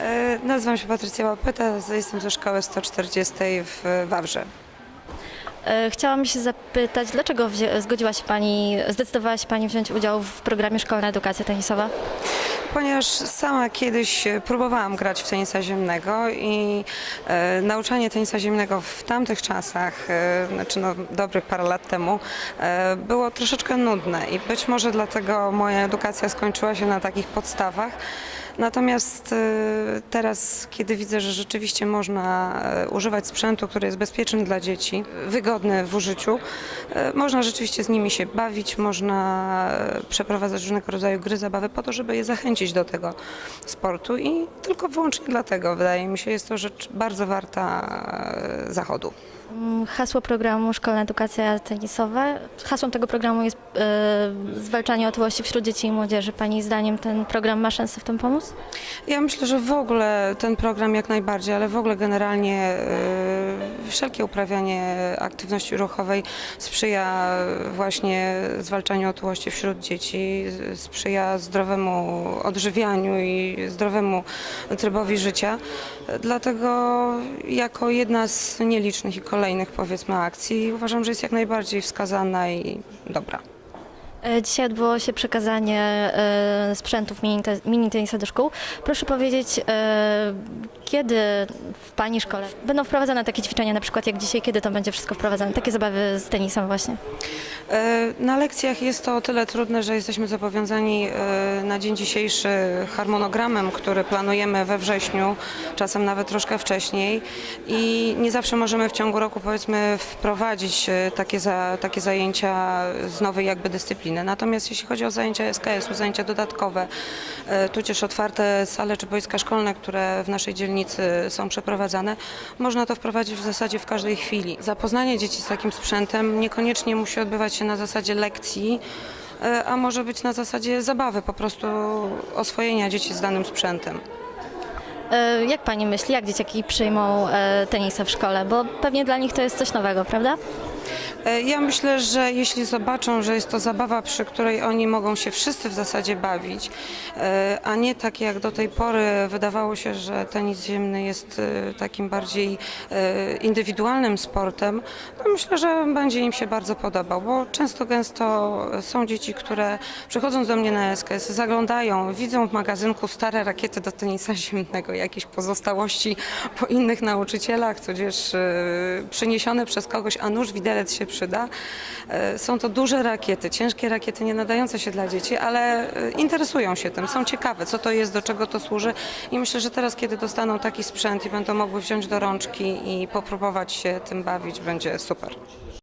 E, Nazywam się Patrycja Łapeta, jestem ze szkoły 140 w Wawrze. E, Chciałam się zapytać, dlaczego zgodziła się Pani, zdecydowała się Pani wziąć udział w programie Szkolna Edukacja Tenisowa? Ponieważ sama kiedyś e, próbowałam grać w tenisa ziemnego i e, nauczanie tenisa ziemnego w tamtych czasach, e, znaczy no, dobrych parę lat temu, e, było troszeczkę nudne i być może dlatego moja edukacja skończyła się na takich podstawach. Natomiast e, teraz, kiedy widzę, że rzeczywiście można e, używać sprzętu, który jest bezpieczny dla dzieci, wygodny w użyciu, e, można rzeczywiście z nimi się bawić, można przeprowadzać różnego rodzaju gry, zabawy po to, żeby je zachęcić do tego sportu i tylko wyłącznie dlatego wydaje mi się, jest to rzecz bardzo warta zachodu. Mm, Hasło programu Szkolna Edukacja Tenisowa. Hasłem tego programu jest zwalczanie otyłości wśród dzieci i młodzieży. Pani zdaniem ten program ma szansę w tym pomóc? Ja myślę, że w ogóle ten program jak najbardziej, ale w ogóle generalnie e, wszelkie uprawianie aktywności ruchowej sprzyja właśnie zwalczaniu otyłości wśród dzieci, sprzyja zdrowemu odżywianiu i zdrowemu trybowi życia. Dlatego jako jedna z nielicznych i kolejnych powiedzmy akcji uważam, że jest jak najbardziej wskazana i dobra. E, Dzisiaj odbyło się przekazanie e, sprzętów mini, te, mini tenisa do szkół. Proszę powiedzieć, e, kiedy w Pani szkole będą wprowadzane takie ćwiczenia, na przykład jak dzisiaj, kiedy to będzie wszystko wprowadzane? Takie zabawy z tenisem właśnie. Na lekcjach jest to o tyle trudne, że jesteśmy zobowiązani na dzień dzisiejszy harmonogramem, który planujemy we wrześniu, czasem nawet troszkę wcześniej i nie zawsze możemy w ciągu roku powiedzmy wprowadzić takie, za, takie zajęcia z nowej jakby dyscypliny. Natomiast jeśli chodzi o zajęcia SKS-u, zajęcia dodatkowe, e, tudzież otwarte sale czy boiska szkolne, które w naszej dzielnicy są przeprowadzane, można to wprowadzić w zasadzie w każdej chwili. Zapoznanie dzieci z takim sprzętem niekoniecznie musi odbywać się na zasadzie lekcji, e, a może być na zasadzie zabawy, po prostu oswojenia dzieci z danym sprzętem. E, Jak Pani myśli, jak dzieciaki przyjmą tenisa w szkole? Bo pewnie dla nich to jest coś nowego, prawda? E, Ja myślę, że jeśli zobaczą, że jest to zabawa, przy której oni mogą się wszyscy w zasadzie bawić, e, a nie tak jak do tej pory wydawało się, że tenis ziemny jest e, takim bardziej indywidualnym sportem, to myślę, że będzie im się bardzo podobał, bo często gęsto są dzieci, które przychodząc do mnie na SKS, zaglądają, widzą w magazynku stare rakiety do tenisa ziemnego, jakieś pozostałości po innych nauczycielach, tudzież przyniesione przez kogoś, a nóż widelec się przyda. E, Są to duże rakiety, ciężkie rakiety, nie nadające się dla dzieci, ale e, interesują się tym, są ciekawe, co to jest, do czego to służy i myślę, że teraz, kiedy dostaną taki sprzęt i będą mogły wziąć do rączki i popróbować się tym bawić, będzie super.